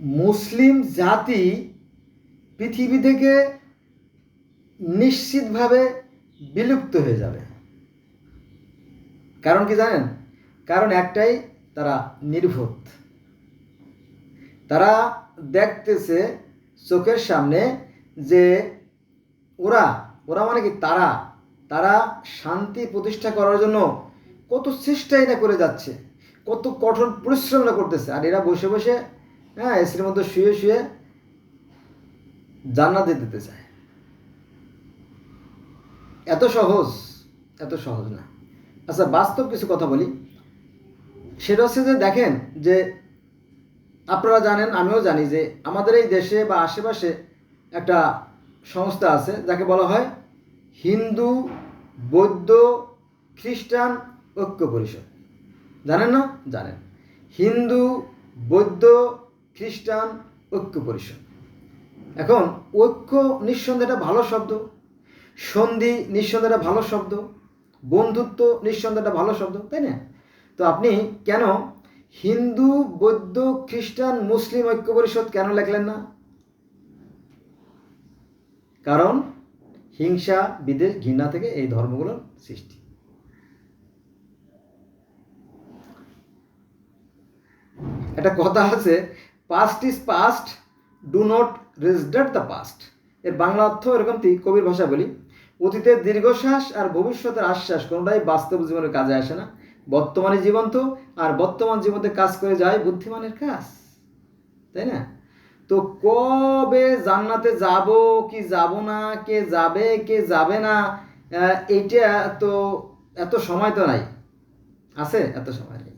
মুসলিম জাতি পৃথিবী থেকে নিশ্চিতভাবে বিলুপ্ত হয়ে যাবে। কারণ কি জানেন? কারণ একটাই, তারা নির্ভূত তারা দেখতেছে চোখের সামনে যে ওরা ওরা মানে কি তারা? তারা শান্তি প্রতিষ্ঠা করার জন্য কত চেষ্টাই না করে যাচ্ছে, কত কঠোর পরিশ্রম না করতেছে। আর এরা বসে বসে হ্যাঁ এসির মধ্যে শুয়ে শুয়ে জান্নাতে দিতে চায়। এত সহজ এত সহজ না। আচ্ছা বাস্তব কিছু কথা বলি। সেটা হচ্ছে যে দেখেন যে আপনারা জানেন, আমিও জানি যে আমাদের এই দেশে বা আশেপাশে একটা সংস্থা আছে, যাকে বলা হয় হিন্দু বৌদ্ধ খ্রিস্টান ঐক্য পরিষদ। জানেন না? জানেন। হিন্দু বৌদ্ধ খ্রিস্টান ঐক্য পরিষদ। এখন, ঐক্য নিঃসন্দেহে একটা ভালো শব্দ, সন্ধি নিঃসন্দেহে একটা ভালো শব্দ, বন্ধুত্ব নিঃসন্দেহে একটা ভালো শব্দ, তাই না? তো আপনি কেন হিন্দু, বৌদ্ধ, খ্রিস্টান, মুসলিম ঐক্য পরিষদ কেন লেখলেন না? কারণ হিংসা বিদেশ ঘৃণা থেকে এই ধর্মগুলোর সৃষ্টি। একটা কথা আছে past is past do not রেজডার the past এর বাংলা অর্থ এরকম কবির ভাষা বলি, অতীতের দীর্ঘশ্বাস আর ভবিষ্যতের আশ্বাস কোনোটাই বাস্তব জীবনের কাজে আসে না। বর্তমানে জীবন তো আর বর্তমান জীবনে কাজ করে যায় বুদ্ধিমানের কাজ। তাই না? তো কবে জান্নাতে যাব, কি যাব না, কে যাবে কে যাবে না এইটা তো এত সময় তো নাই। আছে এত সময় নেই।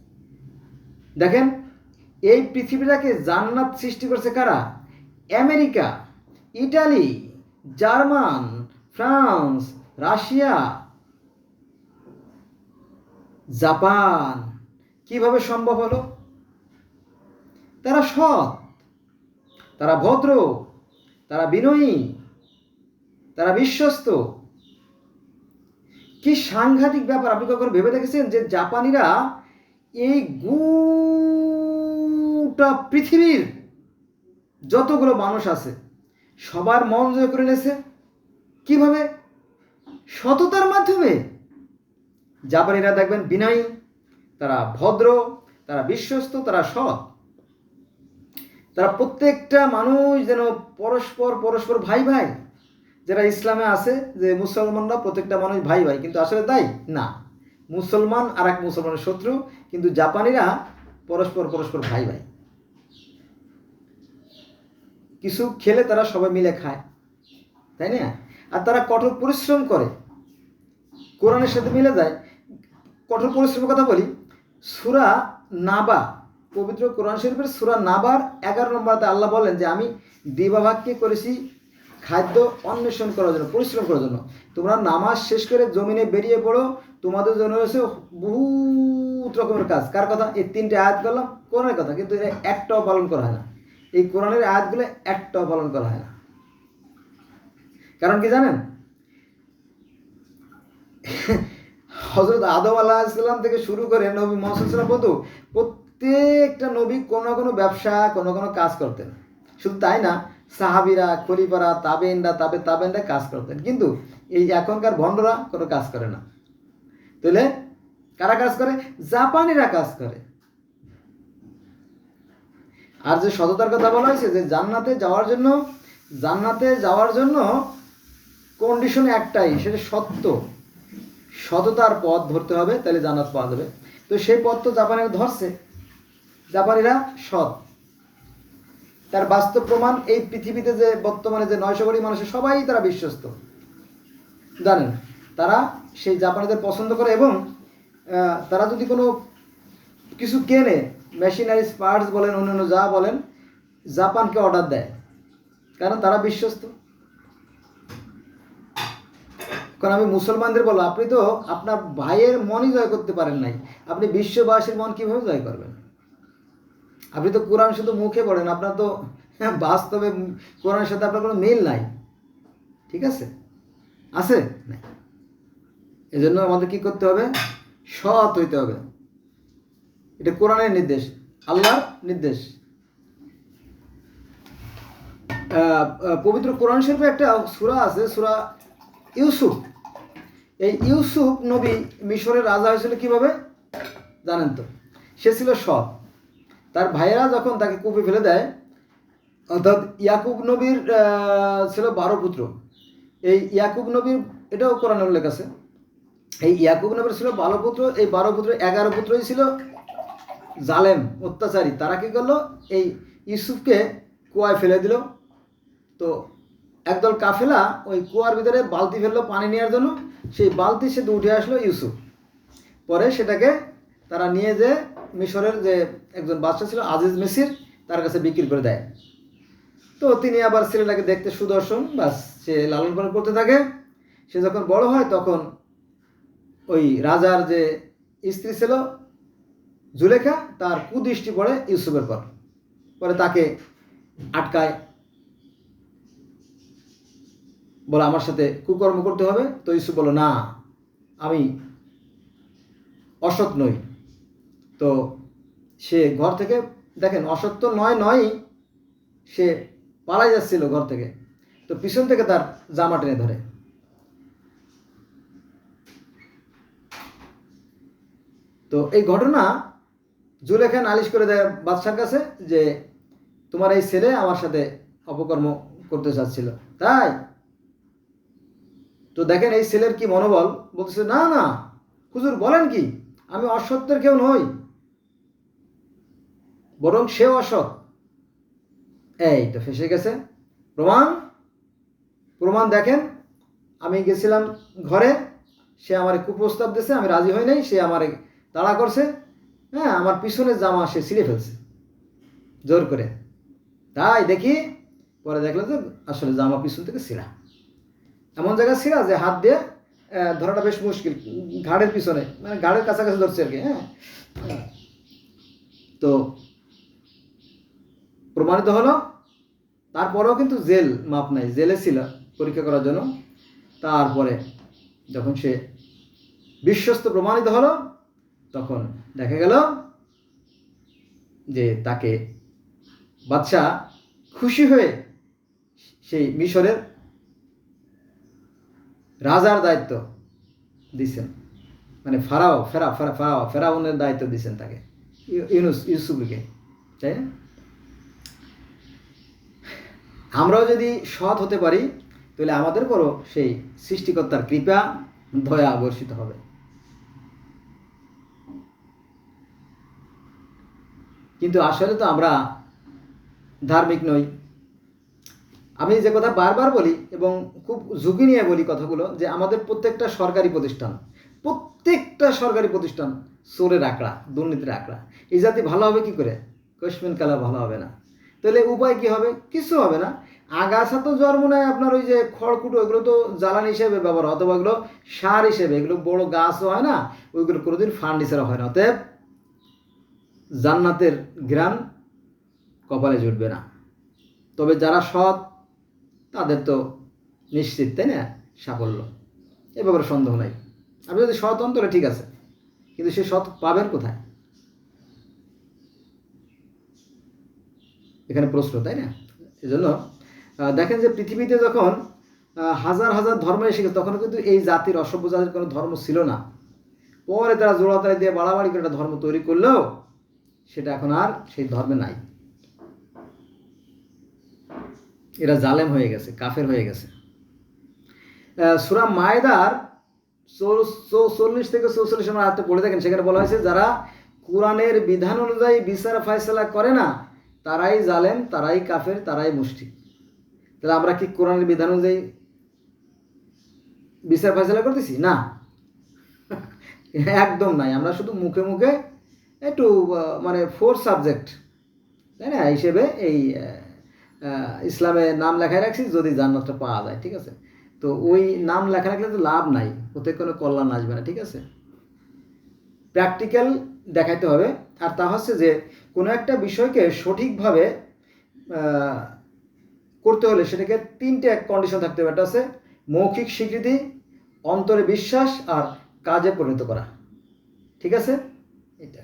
দেখেন এই পৃথিবীটাকে জান্নাত সৃষ্টি করছে কারা? America, Italy, German, France, Russia, Japan. কীভাবে সম্ভব হলো? তারা সৎ, তারা ভদ্র, তারা বিনয়ী, তারা বিশ্বস্ত। কি সাংঘাতিক ব্যাপার, আপনি কখনো ভেবে দেখেছেন যে জাপানিরা এই গোটা পৃথিবীর যতগুলো মানুষ আছে, সবার মন জয় করে নিয়েছে। কীভাবে? সততার মাধ্যমে। জাপানিরা দেখবেন বিনয়ী, তারা ভদ্র, তারা বিশ্বস্ত, তারা সৎ। তারা প্রত্যেকটা মানুষ যেন পরস্পর পরস্পর ভাই ভাই। যারা ইসলামে আছে, যে মুসলমানরা প্রত্যেকটা মানুষ ভাই ভাই, কিন্তু আসলে তাই? না। মুসলমান আর এক মুসলমানের শত্রু, কিন্তু জাপানিরা পরস্পর পরস্পর ভাই ভাই। কিছু খেলে তারা সবাই মিলে খায়, তাই না? আর তারা কঠোর পরিশ্রম করে। কোরআনের সাথে মিলে যায়। কঠোর পরিশ্রমের কথা বলি, সুরা নাবা, পবিত্র কোরআন শরীফের সুরা নাবার এগারো নম্বরতে আল্লাহ বলেন যে, আমি দিবাভাগকে করেছি খাদ্য অন্বেষণ করার জন্য, পরিশ্রম করার জন্য। তোমরা নামাজ শেষ করে জমিনে বেরিয়ে পড়ো, তোমাদের জন্য রয়েছে বহুত রকমের কাজ। কার কথা? এই তিনটে আয়াত করলাম, কোরআনের কথা। কিন্তু এটা একটাও পালন করা হয় না। এই কোরআনের আয়াতগুলো একটাও পালন করা হয় না। কারণ কি জানেন? হজরত আদম আল্লাহ ইসলাম থেকে শুরু করে নবী মোহাম্মদ পর্যন্ত প্রত্যেকটা নবী কোনো কোনো ব্যবসা, কোনো কোনো কাজ করতেন। শুধু তাই না, সাহাবিরা, খলিফারা তাবেনরা তাবে তাবেনরা কাজ করতেন। কিন্তু এই এখনকার ভণ্ডরা কোনো কাজ করে না। তাহলে কারা কাজ করে? জাপানিরা কাজ করে। আর যে সততার কথা বলা হয়েছে যে জান্নাতে যাওয়ার জন্য, জান্নাতে যাওয়ার জন্য কন্ডিশন একটাই, সেটা সত্য। সততার পথ ধরতে হবে, তাহলে জান্নাত পাওয়া যাবে। তো সেই পথ তো জাপানিরা ধরছে। জাপানিরা সৎ। তার বাস্তব প্রমাণ এই পৃথিবীতে যে বর্তমানে যে নয়শো কোটি মানুষের, সবাই তারা বিশ্বস্ত। জানেন, তারা সেই জাপানিদের পছন্দ করে এবং তারা যদি কোনো কিছু কেনে মেশিনারিজ পার্টস বলেন, অন্যান্য যা বলেন, জাপানকে অর্ডার দেয়। কারণ তারা বিশ্বস্ত। কারণ আমি মুসলমানদের বলো আপনি তো আপনার ভাইয়ের মনই জয় করতে পারেন নাই। আপনি বিশ্ববাসীর মন কীভাবে জয় করবেন? আপনি তো কোরআন শুধু মুখে পড়েন, আপনার তো বাস্তবে কোরআনের সাথে আপনার কোনো মিল নাই। ঠিক আছে? আছে? নাই। এজন্য আমাদের কি করতে হবে? সৎ হইতে হবে। এটা কোরআনের নির্দেশ, আল্লাহর নির্দেশ। পবিত্র কোরআন শরীফে একটা সুরা আছে, সুরা ইউসুফ। এই ইউসুফ নবী মিশরের রাজা হয়েছিল কীভাবে? জানেন তো? সে ছিল সৎ। তার ভাইয়েরা যখন তাকে কূপে ফেলে দেয়, অর্থাৎ ইয়াকুব নবীর ছিল বারো পুত্র। এই ইয়াকুব নবীর, এটাও কোরআন উল্লেখ আছে। এই ইয়াকুব নবীর ছিল বারো পুত্র, এই বারো পুত্র এগারো পুত্রই ছিল জালেম, অত্যাচারী, তারা কী করল? এই ইউসুফকে কুয়ায় ফেলে দিল। তো একদল কাফেলা ওই কুয়ার ভিতরে বালতি ফেলল পানি নেওয়ার জন্য। সেই বালতি সে উঠে আসলো ইউসুফ। পরে সেটাকে তারা নিয়ে যে মিশরের যে একজন বাচ্চা ছিল, আজিজ মেসির, তার কাছে বিক্রি করে দেয়। তো তিনি আবার ছেলেটাকে দেখতে সুদর্শন, বাস সে লালন পালন করতে থাকে। সে যখন বড় হয়, তখন ওই রাজার যে স্ত্রী ছিল জুলেখা তার কুদৃষ্টি পড়ে ইউসুফের পর। পরে তাকে আটকায়। বলে, আমার সাথে কুকর্ম করতে হবে? তো ইউসুফ বলো না, আমি অসৎ নই। তো সে ঘর থেকে, দেখেন, অসৎ তো নয় নয় সে পালাই যাচ্ছিল ঘর থেকে। তো পিছন থেকে তার জামা টেনে ধরে। তো এই ঘটনা জুলেখা নালিশ করে দেয় বাদশার কাছে যে, তোমার এই ছেলে আমার সাথে অপকর্ম করতে চাচ্ছিল। তাই? তো দেখেন এই ছেলের কি মনোবল? বলতেছে, না না। হুজুর বলেন কি? আমি অসত্যের কেউ নই। বরং সেও অসৎ। এই তো ফেসে গেছে। প্রমাণ? প্রমাণ দেখেন। আমি গেছিলাম ঘরে। সে আমার কুপ্রস্তাব দিয়েছে আমি রাজি হই নাই, সে আমার তাড়া করছে। হ্যাঁ আমার পিছনের জামা সে ছিঁড়ে ফেলছে। জোর করে। তাই দেখি, পরে দেখলাম যে আসলে জামা পিছন থেকে ছিঁড়া। এমন জায়গায় ছিঁড়া যে হাত দিয়ে ধরাটা বেশ মুশকিল। ঘাড়ের পিছনে মানে ঘাড়ের কাছাকাছি ধরছে আর কি হ্যাঁ। তো প্রমাণিত হলো, তারপরেও কিন্তু জেল মাপ নাই, জেলে ছিল পরীক্ষা করার জন্য। তারপরে যখন সে বিশ্বস্ত প্রমাণিত হলো, তখন দেখা গেল যে তাকে বাচ্চা খুশি হয়ে সেই মিশরের রাজার দায়িত্ব দিছেন। মানে ফারাও, ফেরা ফেরা, ফারাও, ফেরাউনের দায়িত্ব দিছেন তাকে। ইউ- ইউনুস, ইউসুফকে, তাই না? আমরাও যদি সৎ হতে পারি, তাহলে আমাদের পরও সেই সৃষ্টিকর্তার কৃপা, দয়া বর্ষিত হবে। কিন্তু আসলে তো আমরা ধার্মিক নই। আমি যে কথা বারবার বলি এবং খুব ঝুঁকি নিয়ে বলি কথাগুলো, যে আমাদের প্রত্যেকটা সরকারি প্রতিষ্ঠান, প্রত্যেকটা সরকারি প্রতিষ্ঠান চোরের আঁকড়া, দুর্নীতির আঁকড়া। এই জাতি ভালো হবে কি করে? কাশ্মীর কালা ভালো হবে না। তাহলে উপায় কি হবে? কিছু হবে না। আগাছা তো জন্ম নেয় আপনার ওই যে খড়কুটো, এগুলো তো জ্বালানি হিসেবে ব্যবহার অথবা এগুলো সার হিসেবে, এগুলো বড় গাছও হয় না, ওইগুলো কোনোদিন হিসেবে হয় না। অতএব জান্নাতের গ্রাম কপালে জুটবে না। তবে যারা সৎ, তাদের তো নিশ্চিত, তাই না? সাফল্য। এ ব্যাপারে সন্দেহ নাই। আপনি যদি সৎ অন্তরে ঠিক আছে। কিন্তু সে সৎ পাবেন কোথায়? এখানে প্রশ্ন, তাই না? এই জন্য দেখেন যে পৃথিবীতে যখন হাজার হাজার ধর্ম এসে গেছে, তখন কিন্তু এই জাতির অসভ্য জাতির কোনো ধর্ম ছিল না। পরে তারা জোড়াতালি দিয়ে বাড়াবাড়ি করে একটা ধর্ম তৈরি করলেও সেটা এখন আর সেই ধর্মে নাই। এরা জালেম হয়ে গেছে, কাফের হয়ে গেছে। সূরা মায়দার চল্লিশ থেকে চৌচল্লিশ নম্বর আয়তে পড়ে দেখেন, সেখানে বলা হয়েছে, যারা কোরআনের বিধান অনুযায়ী বিচার ফয়সলা করে না, তারাই জালেম, তারাই কাফের, তারাই মুষ্টি তাহলে আমরা কি কোরআনের বিধান অনুযায়ী বিচার ফয়সলা করতেছি? না। একদম নাই, আমরা শুধু মুখে মুখে একটু মানে ফোর সাবজেক্ট তাই না? হিসেবে এই ইসলামে নাম লেখায় রাখছি যদি জান্নাতটা পাওয়া যায়, ঠিক আছে? তো ওই নাম লেখা রাখলে তো লাভ নাই, ওতে কোনো কল্যাণ আসবে না, ঠিক আছে? প্র্যাকটিক্যাল দেখাইতে হবে, আর তা হচ্ছে যে কোনো একটা বিষয়কে সঠিকভাবে করতে হলে সেটাকে তিনটে কন্ডিশন থাকতে হবে, একটা আছে মৌখিক স্বীকৃতি, অন্তরে বিশ্বাস আর কাজে পরিণত করা, ঠিক আছে? এটা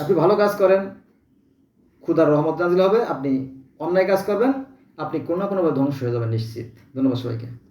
আপনি ভালো কাজ করেন ক্ষুদার রহমত নাজিল হবে, আপনি অন্যায় কাজ করবেন, আপনি কোনো না কোনোভাবে ধ্বংস হয়ে যাবেন নিশ্চিত। ধন্যবাদ সবাইকে।